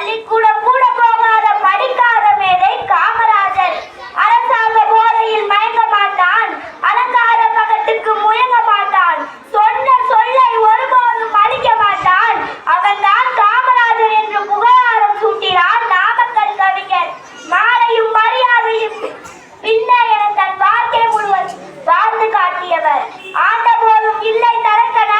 பள்ளிக்கூடம் கூட போகாத படிக்காத மேலே காமராஜர் அரசாங்க போதையில் மயங்க மாட்டான். அலங்கார பகத்துக்கு முயங்க மாட்டான். சொன்ன சொல்லை ஒருபோதும் மதிக்க மாட்டான். அவன்தான் காமராஜர் என்று புகழாரம் சூட்டினார் நாமக்கல் கவிஞர். மாலையும் மரியாதையும் பின்னர் என தன் வாழ்க்கை முழுவதும் வாழ்ந்து காட்டியவர். ஆண்ட போதும் இல்லை தரக்கன